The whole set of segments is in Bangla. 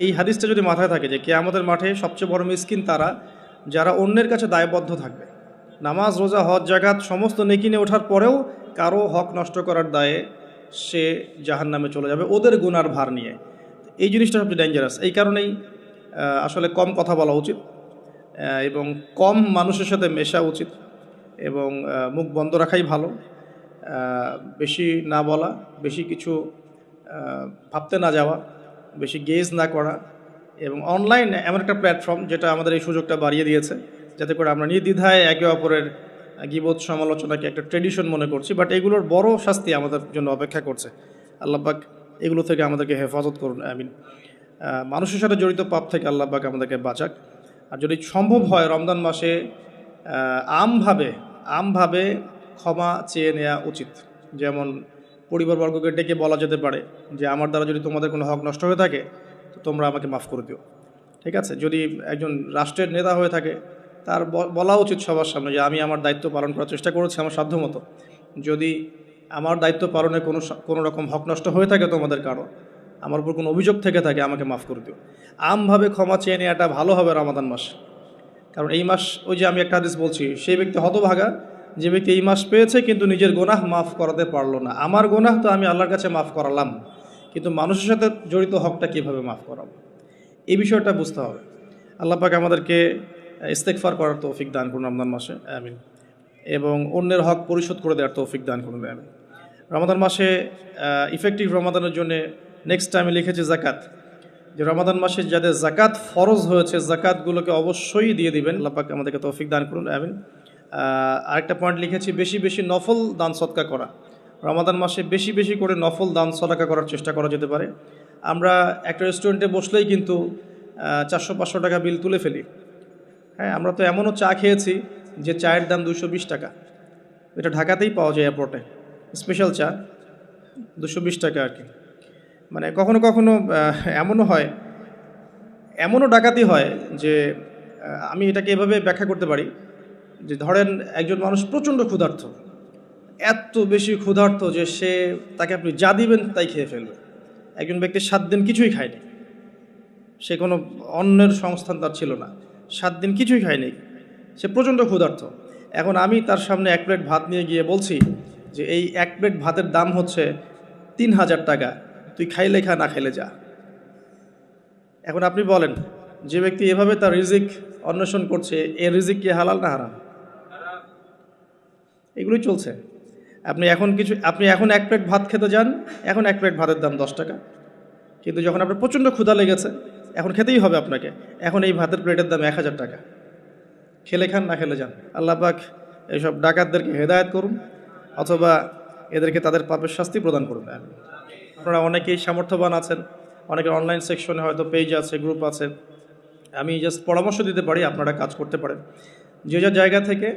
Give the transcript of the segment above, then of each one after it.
এই হাদিসটা যদি মাথায় থাকে যে কেয়ামতের মাঠে সবচেয়ে বড় মিসকিন তারা, যারা অন্যের কাছে দায়বদ্ধ থাকবে। নামাজ, রোজা, হজ জাগাত সমস্ত নেকি নিয়ে ওঠার পরেও কারও হক নষ্ট করার দায়ে সে জাহান নামে চলে যাবে ওদের গুনার ভার নিয়ে। এই জিনিসটা সবচেয়ে ডেঞ্জারাস এই কারণেই আসলে কম কথা বলা উচিত এবং কম মানুষের সাথে মেশা উচিত, এবং মুখ বন্ধ রাখাই ভালো। বেশি না বলা, বেশি কিছু ভাবতে না যাওয়া বেশি গেজ না করা এবং অনলাইন এমন একটা প্ল্যাটফর্ম যেটা আমাদের এই সুযোগটা বাড়িয়ে দিয়েছে, যাতে করে আমরা নির্দ্বিধায় একে অপরের গিবোধ সমালোচনাকে একটা ট্রেডিশন মনে করছি বাট এগুলোর বড় শাস্তি আমাদের জন্য অপেক্ষা করছে। আল্লাহবাক এগুলো থেকে আমাদেরকে হেফাজত করুন আই মিন মানুষের সাথে জড়িত পাপ থেকে আল্লাহবাক আমাদেরকে বাঁচাক। আর যদি সম্ভব হয় রমজান মাসে আমভাবে আমভাবে ক্ষমা চেয়ে নেওয়া উচিত। যেমন পরিবারবর্গকে ডেকে বলা যেতে পারে যে আমার দ্বারা যদি তোমাদের কোনো হক নষ্ট হয়ে থাকে, তো তোমরা আমাকে মাফ করে দিও। ঠিক আছে? যদি একজন রাষ্ট্রের নেতা হয়ে থাকে, তার বলা উচিত সবার সামনে যে আমি আমার দায়িত্ব পালন করার চেষ্টা করেছি আমার সাধ্যমতো যদি আমার দায়িত্ব পালনে কোনো কোনো রকম হক নষ্ট হয়ে থাকে তোমাদের কারও, আমার উপর কোনো অভিযোগ থেকে থাকে, আমাকে মাফ করে দিও। আমভাবে ক্ষমা চেয়ে নেওয়াটা ভালো হবে রমাদান মাস। কারণ এই মাস ওই যে আমি একটা হাদিস বলছি, সেই ব্যক্তি হতভাগা যে ব্যক্তি এই মাস পেয়েছে কিন্তু নিজের গোনাহ মাফ করাতে পারল না। আমার গোনাহ তো আমি আল্লাহর কাছে মাফ করালাম, কিন্তু মানুষের সাথে জড়িত হকটা কীভাবে মাফ করাবো? এই বিষয়টা বুঝতে হবে। আল্লাহ পাক আমাদেরকে ইস্তেকফার করার তৌফিক দান করুন রমজান মাসে, আমিন। এবং অন্যের হক পরিশোধ করে দেওয়ার তৌফিক দান করুন, আমিন। রমাদান মাসে ইফেক্টিভ রমাদানের জন্য নেক্সট টাইমে লিখেছে জাকাত যে রমাদান মাসে যাদের জাকাত ফরজ হয়েছে জাকাতগুলোকে অবশ্যই দিয়ে দিবেন। আল্লাহ পাক আমাদেরকে তৌফিক দান করুন, আমিন। আরেকটা পয়েন্ট লিখেছি, বেশি বেশি নফল দান সৎকা করা। রমাদান মাসে বেশি বেশি করে নফল দান সদাকা করার চেষ্টা করা যেতে পারে। আমরা একটা রেস্টুরেন্টে বসলেই কিন্তু চারশো পাঁচশো টাকা বিল তুলে ফেলি। হ্যাঁ আমরা তো এমনও চা খেয়েছি যে চায়ের দাম দুশো বিশ টাকা। এটা ঢাকাতেই পাওয়া যায় এয়ারপোর্টে স্পেশাল চা দুশো বিশ টাকা আর কি। মানে কখনো কখনো এমনও হয়, এমনও ডাকাতি হয় যে আমি এটাকে এভাবে ব্যাখ্যা করতে পারি যে ধরেন একজন মানুষ প্রচণ্ড ক্ষুধার্থ, এত বেশি ক্ষুধার্ত যে সে তাকে আপনি যা দিবেন তাই খেয়ে ফেলবে। একজন ব্যক্তি সাত দিন কিছুই খায়নি, সে কোনো অন্যের সংস্থান তার ছিল না, সাত দিন কিছুই খায়নি, সে প্রচণ্ড ক্ষুধার্ত এখন আমি তার সামনে এক প্লেট ভাত নিয়ে গিয়ে বলছি যে এই এক প্লেট ভাতের দাম হচ্ছে তিন হাজার টাকা, তুই খাইলে খা, না খাইলে যা। এখন আপনি বলেন, যে ব্যক্তি এভাবে তার রিজিক অন্বেষণ করছে এ রিজিক কি হালাল না হারাম? এগুলোই চলছে। আপনি এখন কিছু, আপনি এখন এক প্লেট ভাত খেতে যান, এখন এক প্লেট ভাতের দাম দশ টাকা। কিন্তু যখন আপনার প্রচণ্ড ক্ষুধা লেগেছে, এখন খেতেই হবে আপনাকে। এখন এই ভাতের প্লেটের দাম এক হাজার টাকা। খেলে খান, না খেলে যান। আল্লাহ পাক এইসব ডাকাতদেরকে হেদায়েত করুন, অথবা এদেরকে তাদের পাপের শাস্তি প্রদান করুন। আপনারা অনেকেই সামর্থ্যবান আছেন, অনেকের অনলাইন সেকশনে হয়তো পেজ আছে গ্রুপ আছে। আমি জাস্ট পরামর্শ দিতে পারি, আপনারা কাজ করতে পারেন। যে যার জায়গা থেকে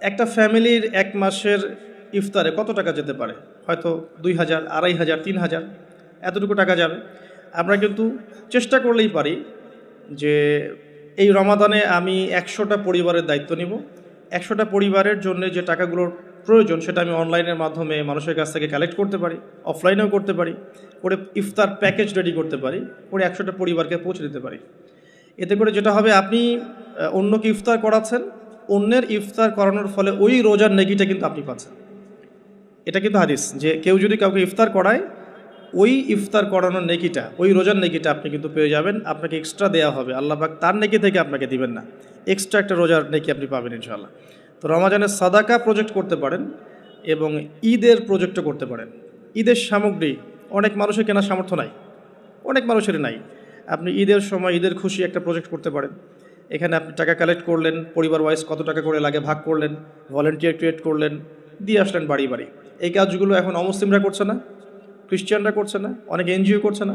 একটা ফ্যামিলির এক মাসের ইফতারে কত টাকা যেতে পারে? হয়তো দুই হাজার, আড়াই হাজার, তিন হাজার। এতটুকু টাকা যাবে। আমরা কিন্তু চেষ্টা করলেই পারি যে এই রমাদানে আমি একশোটা পরিবারের দায়িত্ব নিব। একশোটা পরিবারের জন্য যে টাকাগুলোর প্রয়োজন সেটা আমি অনলাইনের মাধ্যমে মানুষের কাছ থেকে কালেক্ট করতে পারি, অফলাইনেও করতে পারি, করে ইফতার প্যাকেজ রেডি করতে পারি, করে একশোটা পরিবারকে পৌঁছে দিতে পারি। এতে করে যেটা হবে, আপনি অন্যকে ইফতার করাচ্ছেন অন্যের ইফতার করানোর ফলে ওই রোজার নেকিটা কিন্তু আপনি পাচ্ছেন। এটা কিন্তু হাদিস যে কেউ যদি কাউকে ইফতার করায়, ওই ইফতার করানোর নেকিটা ওই রোজার নেকিটা আপনি কিন্তু পেয়ে যাবেন, আপনাকে এক্সট্রা দেওয়া হবে। আল্লাহ পাক তার নেকি থেকে আপনাকে দিবেন না। এক্সট্রা একটা রোজার নেকি আপনি পাবেন ইনশাআল্লাহ। তো রমাজানের সাদাকা প্রজেক্ট করতে পারেন এবং ঈদের প্রজেক্টও করতে পারেন। ঈদের সামগ্রী, অনেক মানুষের কেনার সামর্থ্য নাই। অনেক মানুষেরই নাই। আপনি ঈদের সময়, ঈদের খুশি একটা প্রজেক্ট করতে পারেন। এখানে আপনি টাকা কালেক্ট করলেন পরিবার ওয়াইজ কত টাকা করে লাগে ভাগ করলেন ভলেন্টিয়ার ক্রিয়েট করলেন, দিয়ে আসলেন বাড়ি বাড়ি। এই কাজগুলো এখন অমুসলিমরা করছে না, খ্রিস্টানরা করছে না, অনেক এনজিও করছে না।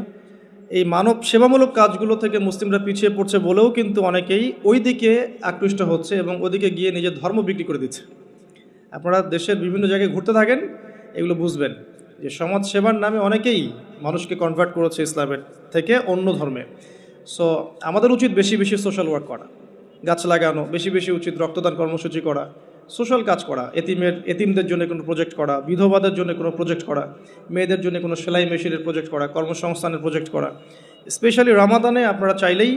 এই মানব সেবামূলক কাজগুলো থেকে মুসলিমরা পিছিয়ে পড়ছে বলেও কিন্তু অনেকেই ওই দিকে আকৃষ্ট হচ্ছে এবং ওদিকে গিয়ে নিজের ধর্ম বিক্রি করে দিচ্ছে। আপনারা দেশের বিভিন্ন জায়গায় ঘুরতে থাকেন, এগুলো বুঝবেন যে সমাজ সেবার নামে অনেকেই মানুষকে কনভার্ট করেছে ইসলামের থেকে অন্য ধর্মে। সো আমাদের উচিত বেশি বেশি সোশ্যাল ওয়ার্ক করা, গাছ লাগানো, বেশি বেশি উচিত রক্তদান কর্মসূচি করা সোশ্যাল কাজ করা, এতিমের, এতিমদের জন্য কোনো প্রজেক্ট করা, বিধবাদের জন্য কোনো প্রজেক্ট করা, মেয়েদের জন্য কোনো সেলাই মেশিনের প্রজেক্ট করা, কর্মসংস্থানের প্রজেক্ট করা। স্পেশালি রামাদানে আপনারা চাইলেই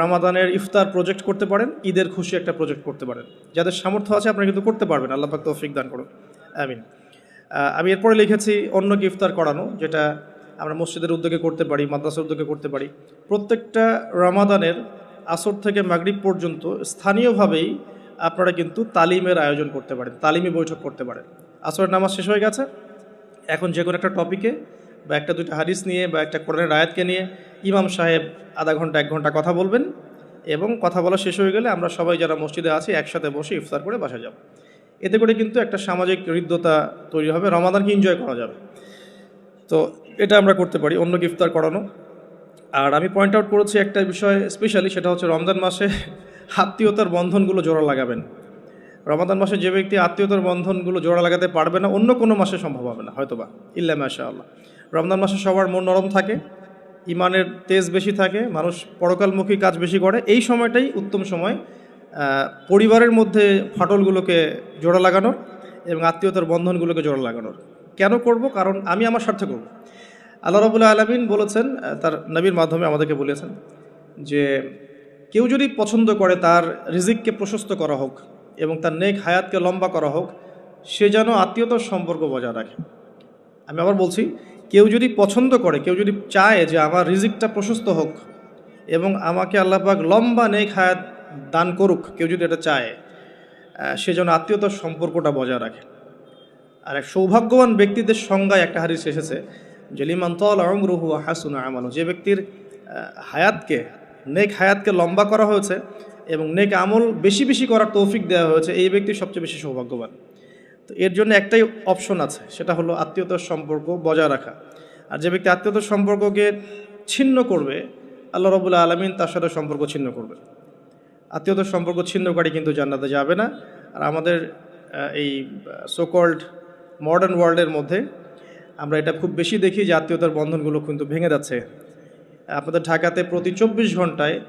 রামাদানের ইফতার প্রজেক্ট করতে পারেন, ঈদের খুশি একটা প্রজেক্ট করতে পারেন। যাদের সামর্থ্য আছে আপনারা কিন্তু করতে পারবেন, আল্লাহ পাক তৌফিক দান করুন। আমি এরপরে লিখেছি অন্যকে ইফতার করানো, যেটা আমরা মসজিদের উদ্যোগে করতে পারি, মাদ্রাসার উদ্যোগে করতে পারি। প্রত্যেকটা রামাদানের আসর থেকে মাগরিব পর্যন্ত স্থানীয়ভাবেই আপনারা কিন্তু তালিমের আয়োজন করতে পারেন, তালিমি বৈঠক করতে পারেন। আসরের নামাজ শেষ হয়ে গেছে। এখন যে কোনো একটা টপিকে বা একটা দুইটা হাদিস নিয়ে বা একটা কোরআনের রায়াতকে নিয়ে ইমাম সাহেব আধা ঘণ্টা, এক ঘণ্টা কথা বলবেন এবং কথা বলা শেষ হয়ে গেলে আমরা সবাই যারা মসজিদে আছি একসাথে বসে ইফতার করে বাসা যাব। এতে করে কিন্তু একটা সামাজিক হৃদ্যতা তৈরি হবে, রমাদানকে এনজয় করা যাবে। তো এটা আমরা করতে পারি, অন্য ইফতার করানো। আর আমি পয়েন্ট আউট করেছি একটা বিষয় স্পেশালি সেটা হচ্ছে রমজান মাসে আত্মীয়তার বন্ধনগুলো জোড়া লাগাবেন। রমাদান মাসে যে ব্যক্তি আত্মীয়তার বন্ধনগুলো জোড়া লাগাতে পারবে না, অন্য কোনো মাসে সম্ভব হবে না, হয়তোবা। ইল্লা মাশা আল্লাহ রমজান মাসে সবার মন নরম থাকে, ইমানের তেজ বেশি থাকে, মানুষ পরকালমুখী কাজ বেশি করে। এই সময়টাই উত্তম সময় পরিবারের মধ্যে ফাটলগুলোকে জোড়া লাগানোর এবং আত্মীয়তার বন্ধনগুলোকে জোড়া লাগানোর। কেন করব? কারণ আমি আমার স্বার্থে করব। আল্লাহ রবুল্লা আলমিন বলেছেন তার নবীর মাধ্যমে আমাদেরকে বলেছেন যে, কেউ যদি পছন্দ করে তার রিজিককে প্রশস্ত করা হোক এবং তার নেক হায়াতকে লম্বা করা হোক, সে যেন আত্মীয়তার সম্পর্ক বজায় রাখে। আমি আবার বলছি, কেউ যদি পছন্দ করে, কেউ যদি চায় যে আমার রিজিকটা প্রশস্ত হোক এবং আমাকে আল্লাপাক লম্বা নেক হায়াত দান করুক, কেউ যদি এটা চায় সে যেন আত্মীয়তার সম্পর্কটা বজায় রাখে। আর এক সৌভাগ্যবান ব্যক্তিদের সংজ্ঞায় একটা হারিস এসেছে, যে লিমান তল রুহু হাসুন আমানো যে ব্যক্তির হায়াতকে, নেক হায়াতকে লম্বা করা হয়েছে এবং নেক আমল বেশি বেশি করার তৌফিক দেওয়া হয়েছে, এই ব্যক্তি সবচেয়ে বেশি সৌভাগ্যবান। তো এর জন্য একটাই অপশন আছে, সেটা হলো আত্মীয়তার সম্পর্ক বজায় রাখা। আর যে ব্যক্তি আত্মীয়তার সম্পর্ককে ছিন্ন করবে, আল্লাহ রবুল্লা আলমিন তার সাথে সম্পর্ক ছিন্ন করবে। আত্মীয়তার সম্পর্ক ছিন্নকারী কিন্তু জান্নাতে যাবে না। আর আমাদের এই সোকল্ড মডার্ন ওয়ার্ল্ডের মধ্যে, আমরা এটা খুব বেশি দেখি যে আত্মীয়তার বন্ধনগুলো কিন্তু ভেঙে যাচ্ছে। আপনাদের ঢাকাতে প্রতি চব্বিশ ঘন্টায়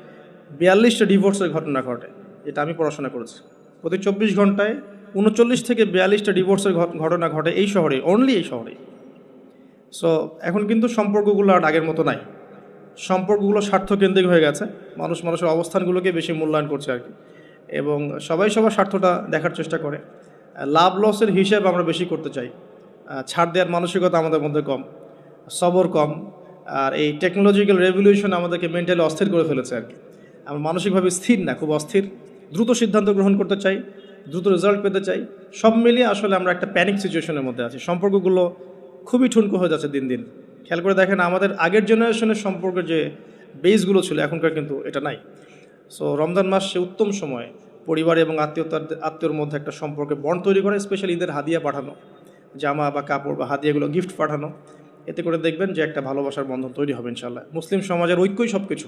বিয়াল্লিশটা ডিভোর্সের ঘটনা ঘটে এটা আমি পড়াশোনা করেছি। প্রতি চব্বিশ ঘন্টায় উনচল্লিশ থেকে বিয়াল্লিশটা ডিভোর্সের ঘট- ঘটনা ঘটে এই শহরে অনলি এই শহরে। সো এখন কিন্তু সম্পর্কগুলো আর আগের মতো নাই। সম্পর্কগুলো স্বার্থকেন্দ্রিক হয়ে গেছে, মানুষ মানুষের অবস্থানগুলোকে বেশি মূল্যায়ন করছে আর কি। এবং সবাই সবার স্বার্থটা দেখার চেষ্টা করে। লাভ লসের হিসেব আমরা বেশি করতে চাই। ছাড় দেওয়ার মানসিকতা আমাদের মধ্যে কম, সবর কম, আর এই টেকনোলজিক্যাল রেভলিউশন আমাদেরকে মেন্টালি অস্থির করে ফেলেছে আর কি। আমরা মানসিকভাবে স্থির না, খুব অস্থির। দ্রুত সিদ্ধান্ত গ্রহণ করতে চাই, দ্রুত রেজাল্ট পেতে চাই। সব মিলিয়ে আসলে আমরা একটা প্যানিক সিচুয়েশনের মধ্যে আছি। সম্পর্কগুলো খুবই ঠুনকো হয়ে যাচ্ছে দিন দিন। খেয়াল করে দেখেন, আমাদের আগের জেনারেশনের সম্পর্কের যে বেসগুলো ছিল, এখনকার কিন্তু এটা নাই। সো রমজান মাস সে উত্তম সময়। পরিবার এবং আত্মীয়তার আত্মীয়র মধ্যে একটা সম্পর্কে বন্ড তৈরি করে স্পেশালি ঈদের হাদিয়া পাঠানো, জামা বা কাপড় বা হাদিয়াগুলো গিফট পাঠানো। এতে করে দেখবেন যে একটা ভালোবাসার বন্ধন তৈরি হবে ইনশাল্লাহ মুসলিম সমাজের ঐক্যই সব কিছু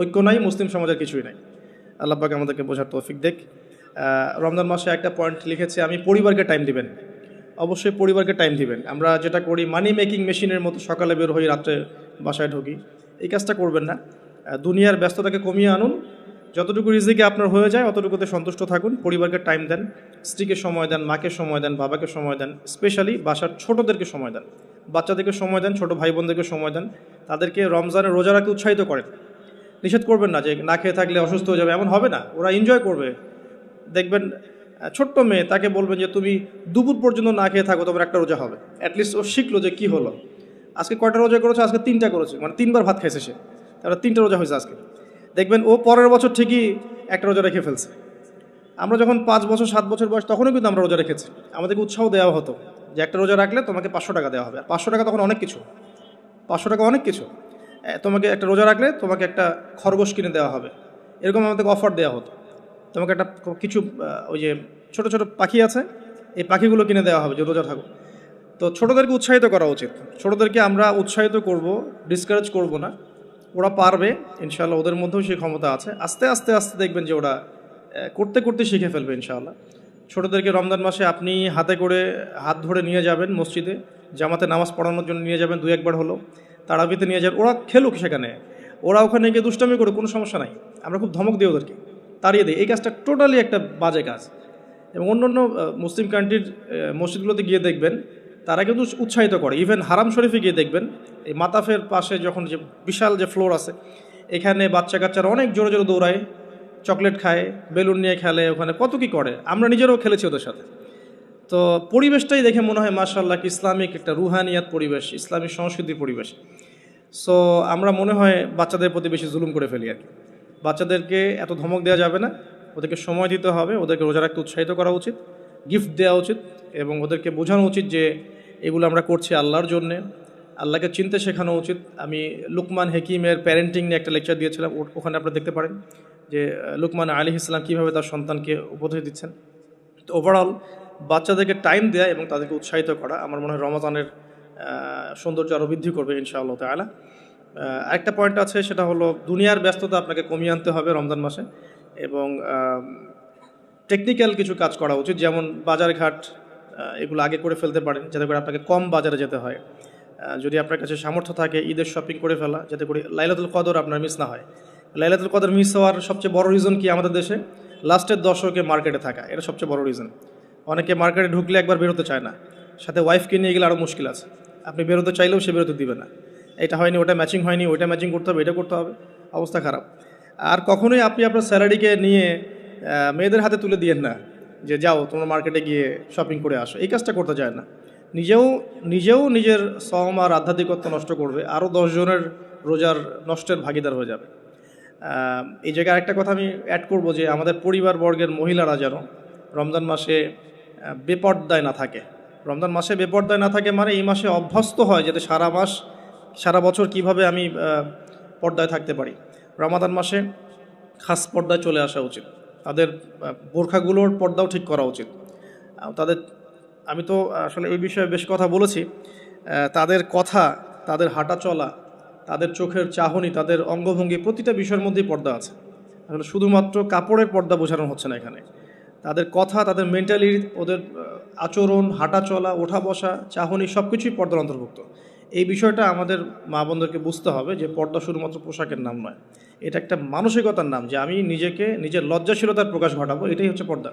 ঐক্য নাই, মুসলিম সমাজের কিছুই নাই। আল্লাহ পাক আমাদেরকে বোঝার তৌফিক দেখ রমজান মাসে একটা পয়েন্ট লিখেছে, আমি পরিবারকে টাইম দিবেন। অবশ্যই পরিবারকে টাইম দিবেন। আমরা যেটা করি মানি মেকিং মেশিনের মতো সকালে বের হই, রাত্রে বাসায় ঢুকি। এই কাজটা করবেন না। দুনিয়ার ব্যস্ততাকে কমিয়ে আনুন। যতটুকু রিজিকে আপনার হয়ে যায়, অতটুকুতে সন্তুষ্ট থাকুন। পরিবারকে টাইম দেন, স্ত্রীকে সময় দেন, মাকে সময় দেন, বাবাকে সময় দেন স্পেশালি বাসার ছোটদেরকে সময় দেন। বাচ্চাদেরকে সময় দেন, ছোট ভাই বোনদেরকে সময় দেন, তাদেরকে রমজানে রোজা রাখতে উৎসাহিত করেন। নিষেধ করবেন না যে না খেয়ে থাকলে অসুস্থ হয়ে যাবে, এমন হবে না। ওরা এনজয় করবে। দেখবেন ছোট্ট মেয়ে তাকে বলবেন যে, তুমি দুপুর পর্যন্ত না খেয়ে থাকো, তোমার একটা রোজা হবে। অ্যাটলিস্ট ও শিখলো যে কী হলো। আজকে কয়টা রোজা করেছে? আজকে তিনটা করেছে। মানে তিনবার ভাত খাইছে সে। তারপরে তিনটা রোজা হয়েছে আজকে। দেখবেন ও পরের বছর ঠিকই একটা রোজা রেখে ফেলছে। আমরা যখন পাঁচ বছর, সাত বছর বয়স, তখনও কিন্তু আমরা রোজা রেখেছি। আমাদেরকে উৎসাহ দেওয়া হতো যে একটা রোজা রাখলে তোমাকে পাঁচশো টাকা দেওয়া হবে। আর পাঁচশো টাকা তখন অনেক কিছু। পাঁচশো টাকা অনেক কিছু। তোমাকে একটা রোজা রাখলে তোমাকে একটা খরগোশ কিনে দেওয়া হবে। এরকম আমাদেরকে অফার দেওয়া হতো। তোমাকে একটা কিছু ওই যে ছোটো ছোটো পাখি আছে, এই পাখিগুলো কিনে দেওয়া হবে যে রোজা থাকো তো ছোটোদেরকে উৎসাহিত করা উচিত। ছোটোদেরকে আমরা উৎসাহিত করব ডিসকারেজ করব না। ওরা পারবে ইনশাল্লাহ ওদের মধ্যেও সেই ক্ষমতা আছে। আস্তে আস্তে আস্তে দেখবেন যে ওরা করতে করতে শিখে ফেলবে ইনশাআল্লাহ। ছোটোদেরকে রমজান মাসে আপনি হাতে করে হাত ধরে নিয়ে যাবেন মসজিদে, জামাতে নামাজ পড়ানোর জন্য নিয়ে যাবেন দু একবার হলো তারাবিতে নিয়ে যাবেন, ওরা খেলুক সেখানে। ওরা ওখানে গিয়ে দুষ্টামি করে কোনো সমস্যা নাই। আমরা খুব ধমক দিই ওদেরকে, তাড়িয়ে দিই। এই কাজটা টোটালি একটা বাজে কাজ। এবং অন্য অন্য মুসলিম কান্ট্রির মসজিদগুলোতে গিয়ে দেখবেন তারা কিন্তু উৎসাহিত করে। ইভেন হারাম শরীফে গিয়ে দেখবেন, এই মাতাফের পাশে যখন যে বিশাল যে ফ্লোর আছে, এখানে বাচ্চা কাচ্চারা অনেক জোরে জোরে দৌড়ায় চকলেট খায়, বেলুন নিয়ে খেলে, ওখানে কত কি করে। আমরা নিজেরাও খেলেছি ওদের সাথে। তো পরিবেশটাই দেখে মনে হয় মার্শাল্লাহ ইসলামিক একটা রুহানিয়াত পরিবেশ, ইসলামিক সংস্কৃতির পরিবেশ। সো আমরা মনে হয় বাচ্চাদের প্রতি বেশি জুলুম করে ফেলি আর কি। বাচ্চাদেরকে এত ধমক দেওয়া যাবে না, ওদেরকে সময় দিতে হবে, ওদেরকে রোজা রাখতে উৎসাহিত করা উচিত। গিফট দেওয়া উচিত এবং ওদেরকে বোঝানো উচিত যে এগুলো আমরা করছি আল্লাহর জন্যে। আল্লাহকে চিনতে শেখানো উচিত। আমি লুকমান হেকিমের প্যারেন্টিং নিয়ে একটা লেকচার দিয়েছিলাম ওখানে আপনারা দেখতে পারেন যে লুকমান আলী ইসলাম কীভাবে তার সন্তানকে উপদেশ দিচ্ছেন। তো ওভারঅল বাচ্চাদেরকে টাইম দেওয়া এবং তাদেরকে উৎসাহিত করা আমার মনে হয় রমাজানের সৌন্দর্য আরও বৃদ্ধি করবে ইনশাআল্লাহ তালা একটা পয়েন্ট আছে, সেটা হলো দুনিয়ার ব্যস্ততা আপনাকে কমিয়ে আনতে হবে রমজান মাসে এবং টেকনিক্যাল কিছু কাজ করা উচিত, যেমন বাজারঘাট এগুলো আগে করে ফেলতে পারেন, যাতে করে আপনাকে কম বাজারে যেতে হয়। যদি আপনার কাছে সামর্থ্য থাকে, ঈদের শপিং করে ফেলা, যাতে করে লাইলাতুল কদর আপনার মিস না হয়। লাইলাতুল কদর মিস হওয়ার সবচেয়ে বড় রিজন কি আমাদের দেশে? লাস্টের দশকে মার্কেটে থাকা, এটা সবচেয়ে বড় রিজন অনেকে মার্কেটে ঢুকলে একবার বেরোতে চায় না। সাথে ওয়াইফকে নিয়ে গেলে আরও মুশকিল আছে। আপনি বেরোতে চাইলেও সে বেরোতে দিবে না। এটা হয়নি, ওটা ম্যাচিং হয়নি, ওইটা ম্যাচিং করতে হবে, এটা করতে হবে। অবস্থা খারাপ। আর কখনোই আপনি আপনার স্যালারিকে নিয়ে মেয়েদের হাতে তুলে দিয়েন না যে যাও, তোমরা মার্কেটে গিয়ে শপিং করে আসো। এই কাজটা করতে চায় না। নিজেও নিজেও নিজের সম আর আধ্যাত্মিকত্ব নষ্ট করবে আরও দশজনের রোজার নষ্টের ভাগিদার হয়ে যাবে। এই জায়গায় আরেকটা কথা আমি অ্যাড করব যে আমাদের পরিবার বর্গের মহিলারা যেন রমজান মাসে বেপর্দায় না থাকে। রমজান মাসে বেপর্দায় না থাকে মানে এই মাসে অভ্যস্ত হয় যাতে সারা মাস, সারা বছর কীভাবে আমি পর্দায় থাকতে পারি। রমাদান মাসে খাস পর্দায় চলে আসা উচিত। তাদের বোরখাগুলোর পর্দাও ঠিক করা উচিত। তাদের, আমি তো আসলে এই বিষয়ে বেশ কথা বলেছি। তাদের কথা, তাদের হাঁটা চলা, তাদের চোখের চাহনি, তাদের অঙ্গভঙ্গি, প্রতিটা বিষয়ের মধ্যেই পর্দা আছে। আসলে শুধুমাত্র কাপড়ের পর্দা বোঝানো হচ্ছে না এখানে। তাদের কথা, তাদের মেন্টালি ওদের আচরণ, হাঁটা চলা, ওঠা বসা, চাহনি সব কিছুই পর্দার অন্তর্ভুক্ত। এই বিষয়টা আমাদের মা বোনদেরকে বুঝতে হবে যে পর্দা শুধুমাত্র পোশাকের নাম নয়। এটা একটা মানসিকতার নাম যে আমি নিজেকে নিজের লজ্জাশীলতার প্রকাশ ঘটাবো এটাই হচ্ছে পর্দা।